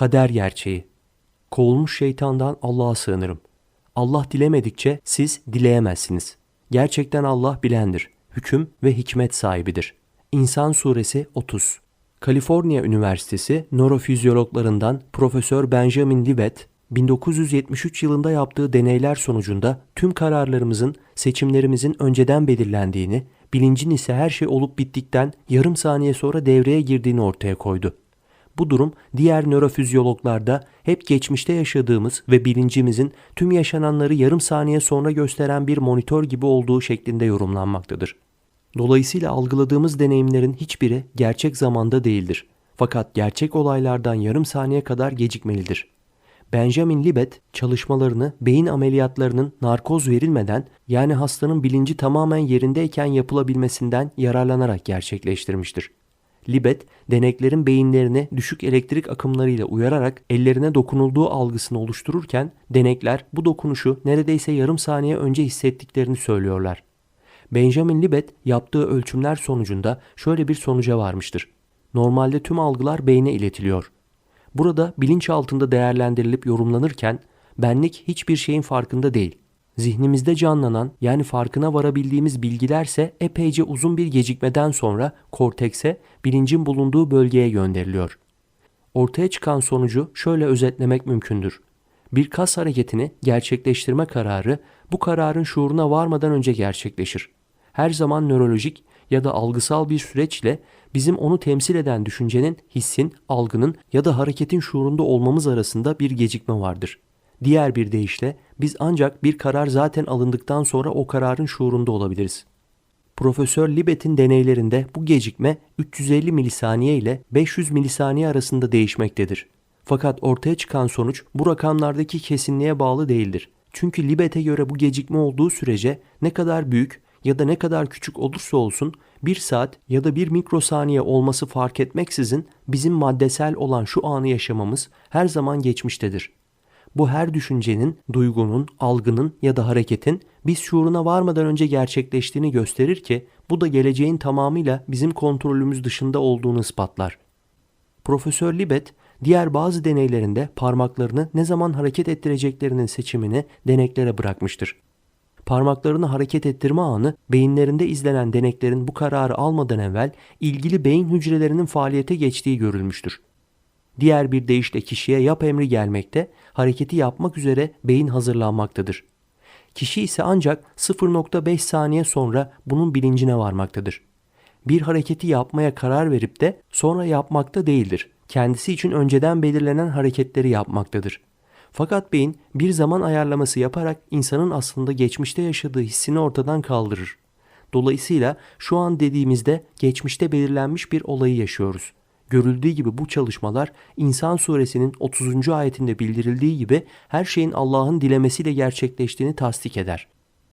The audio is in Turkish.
Kader gerçeği. Kovulmuş şeytandan Allah'a sığınırım. Allah dilemedikçe siz dileyemezsiniz. Gerçekten Allah bilendir. Hüküm ve hikmet sahibidir. İnsan Suresi 30 Kaliforniya Üniversitesi nörofizyologlarından Profesör Benjamin Libet, 1973 yılında yaptığı deneyler sonucunda tüm kararlarımızın, seçimlerimizin önceden belirlendiğini, bilincin ise her şey olup bittikten yarım saniye sonra devreye girdiğini ortaya koydu. Bu durum diğer nörofizyologlarda hep geçmişte yaşadığımız ve bilincimizin tüm yaşananları yarım saniye sonra gösteren bir monitör gibi olduğu şeklinde yorumlanmaktadır. Dolayısıyla algıladığımız deneyimlerin hiçbiri gerçek zamanda değildir. Fakat gerçek olaylardan yarım saniye kadar gecikmelidir. Benjamin Libet çalışmalarını beyin ameliyatlarının narkoz verilmeden yani hastanın bilinci tamamen yerindeyken yapılabilmesinden yararlanarak gerçekleştirmiştir. Libet, deneklerin beyinlerini düşük elektrik akımlarıyla uyararak ellerine dokunulduğu algısını oluştururken denekler bu dokunuşu neredeyse yarım saniye önce hissettiklerini söylüyorlar. Benjamin Libet yaptığı ölçümler sonucunda şöyle bir sonuca varmıştır. Normalde tüm algılar beyne iletiliyor. Burada bilinç altında değerlendirilip yorumlanırken benlik hiçbir şeyin farkında değil. Zihnimizde canlanan yani farkına varabildiğimiz bilgilerse epeyce uzun bir gecikmeden sonra kortekse bilincin bulunduğu bölgeye gönderiliyor. Ortaya çıkan sonucu şöyle özetlemek mümkündür. Bir kas hareketini gerçekleştirme kararı bu kararın şuuruna varmadan önce gerçekleşir. Her zaman nörolojik ya da algısal bir süreçle bizim onu temsil eden düşüncenin, hissin, algının ya da hareketin şuurunda olmamız arasında bir gecikme vardır. Diğer bir deyişle biz ancak bir karar zaten alındıktan sonra o kararın şuurunda olabiliriz. Profesör Libet'in deneylerinde bu gecikme 350 milisaniye ile 500 milisaniye arasında değişmektedir. Fakat ortaya çıkan sonuç bu rakamlardaki kesinliğe bağlı değildir. Çünkü Libet'e göre bu gecikme olduğu sürece ne kadar büyük ya da ne kadar küçük olursa olsun bir saat ya da bir mikrosaniye olması fark etmeksizin bizim maddesel olan şu anı yaşamamız her zaman geçmiştedir. Bu her düşüncenin, duygunun, algının ya da hareketin biz şuuruna varmadan önce gerçekleştiğini gösterir ki bu da geleceğin tamamıyla bizim kontrolümüz dışında olduğunu ispatlar. Profesör Libet diğer bazı deneylerinde parmaklarını ne zaman hareket ettireceklerinin seçimini deneklere bırakmıştır. Parmaklarını hareket ettirme anı beyinlerinde izlenen deneklerin bu kararı almadan evvel ilgili beyin hücrelerinin faaliyete geçtiği görülmüştür. Diğer bir deyişle kişiye yap emri gelmekte, hareketi yapmak üzere beyin hazırlanmaktadır. Kişi ise ancak 0.5 saniye sonra bunun bilincine varmaktadır. Bir hareketi yapmaya karar verip de sonra yapmakta değildir. Kendisi için önceden belirlenen hareketleri yapmaktadır. Fakat beyin bir zaman ayarlaması yaparak insanın aslında geçmişte yaşadığı hissini ortadan kaldırır. Dolayısıyla şu an dediğimizde geçmişte belirlenmiş bir olayı yaşıyoruz. Görüldüğü gibi bu çalışmalar İnsan suresinin 30. ayetinde bildirildiği gibi her şeyin Allah'ın dilemesiyle gerçekleştiğini tasdik eder.